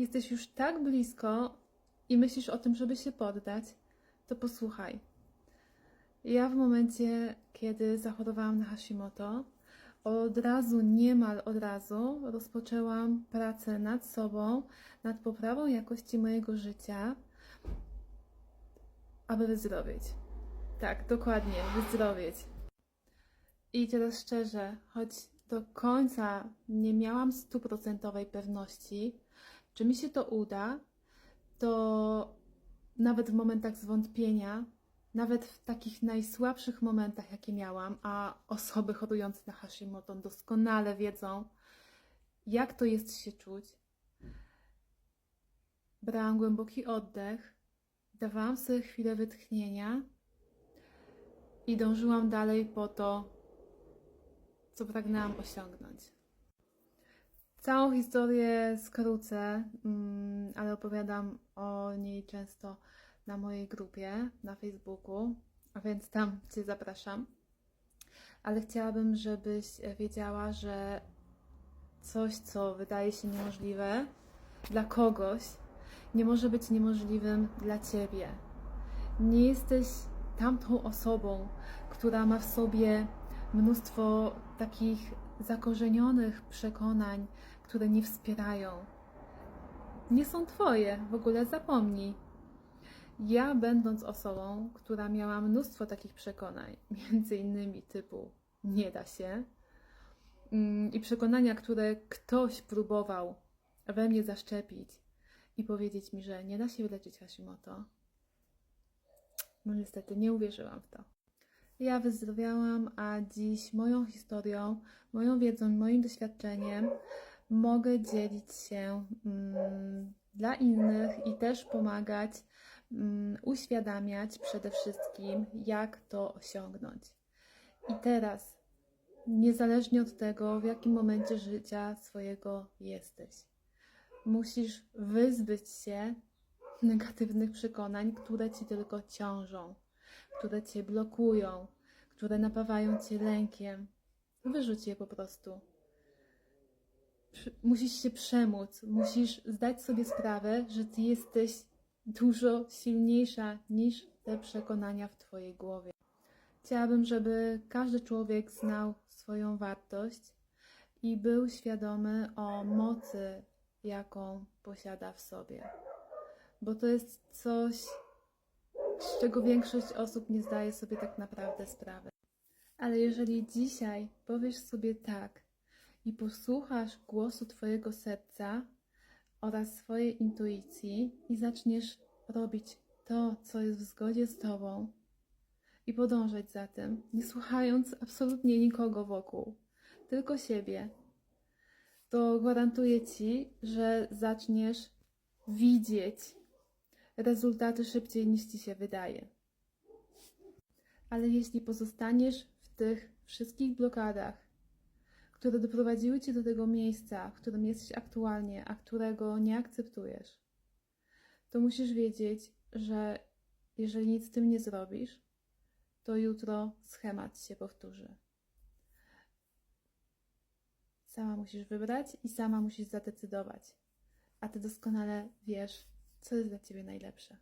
jesteś już tak blisko i myślisz o tym, żeby się poddać, to posłuchaj. Ja w momencie, kiedy zachorowałam na Hashimoto, od razu, niemal od razu, rozpoczęłam pracę nad sobą, nad poprawą jakości mojego życia, aby wyzdrowieć. Tak, dokładnie, wyzdrowieć. I teraz szczerze, choć do końca nie miałam stuprocentowej pewności, czy mi się to uda, to nawet w momentach zwątpienia, nawet w takich najsłabszych momentach, jakie miałam, a osoby chorujące na Hashimoto doskonale wiedzą, jak to jest się czuć, brałam głęboki oddech, dawałam sobie chwilę wytchnienia i dążyłam dalej po to, co pragnęłam osiągnąć. Całą historię skrócę, mm, ale opowiadam o niej często na mojej grupie na Facebooku, a więc tam Cię zapraszam. Ale chciałabym, żebyś wiedziała, że coś, co wydaje się niemożliwe dla kogoś, nie może być niemożliwym dla Ciebie. Nie jesteś tamtą osobą, która ma w sobie mnóstwo takich zakorzenionych przekonań, które nie wspierają. Nie są Twoje, w ogóle zapomnij. Ja, będąc osobą, która miała mnóstwo takich przekonań, między innymi typu nie da się, mm, i przekonania, które ktoś próbował we mnie zaszczepić i powiedzieć mi, że nie da się wyleczyć Hashimoto, no niestety nie uwierzyłam w to. Ja wyzdrowiałam, a dziś moją historią, moją wiedzą, moim doświadczeniem mogę dzielić się mm, dla innych i też pomagać, mm, uświadamiać przede wszystkim, jak to osiągnąć. I teraz, niezależnie od tego, w jakim momencie życia swojego jesteś, musisz wyzbyć się negatywnych przekonań, które ci tylko ciążą które cię blokują, które napawają cię lękiem. Wyrzuć je po prostu. Musisz się przemóc, musisz zdać sobie sprawę, że ty jesteś dużo silniejsza niż te przekonania w twojej głowie. Chciałabym, żeby każdy człowiek znał swoją wartość i był świadomy o mocy, jaką posiada w sobie. Bo to jest coś, z czego większość osób nie zdaje sobie tak naprawdę sprawy. Ale jeżeli dzisiaj powiesz sobie tak i posłuchasz głosu Twojego serca oraz swojej intuicji i zaczniesz robić to, co jest w zgodzie z Tobą i podążać za tym, nie słuchając absolutnie nikogo wokół, tylko siebie, to gwarantuję Ci, że zaczniesz widzieć rezultaty szybciej niż ci się wydaje. Ale jeśli pozostaniesz w tych wszystkich blokadach, które doprowadziły cię do tego miejsca, w którym jesteś aktualnie, a którego nie akceptujesz, to musisz wiedzieć, że jeżeli nic z tym nie zrobisz, to jutro schemat się powtórzy. Sama musisz wybrać i sama musisz zadecydować. A ty doskonale wiesz, co jest dla ciebie najlepsze.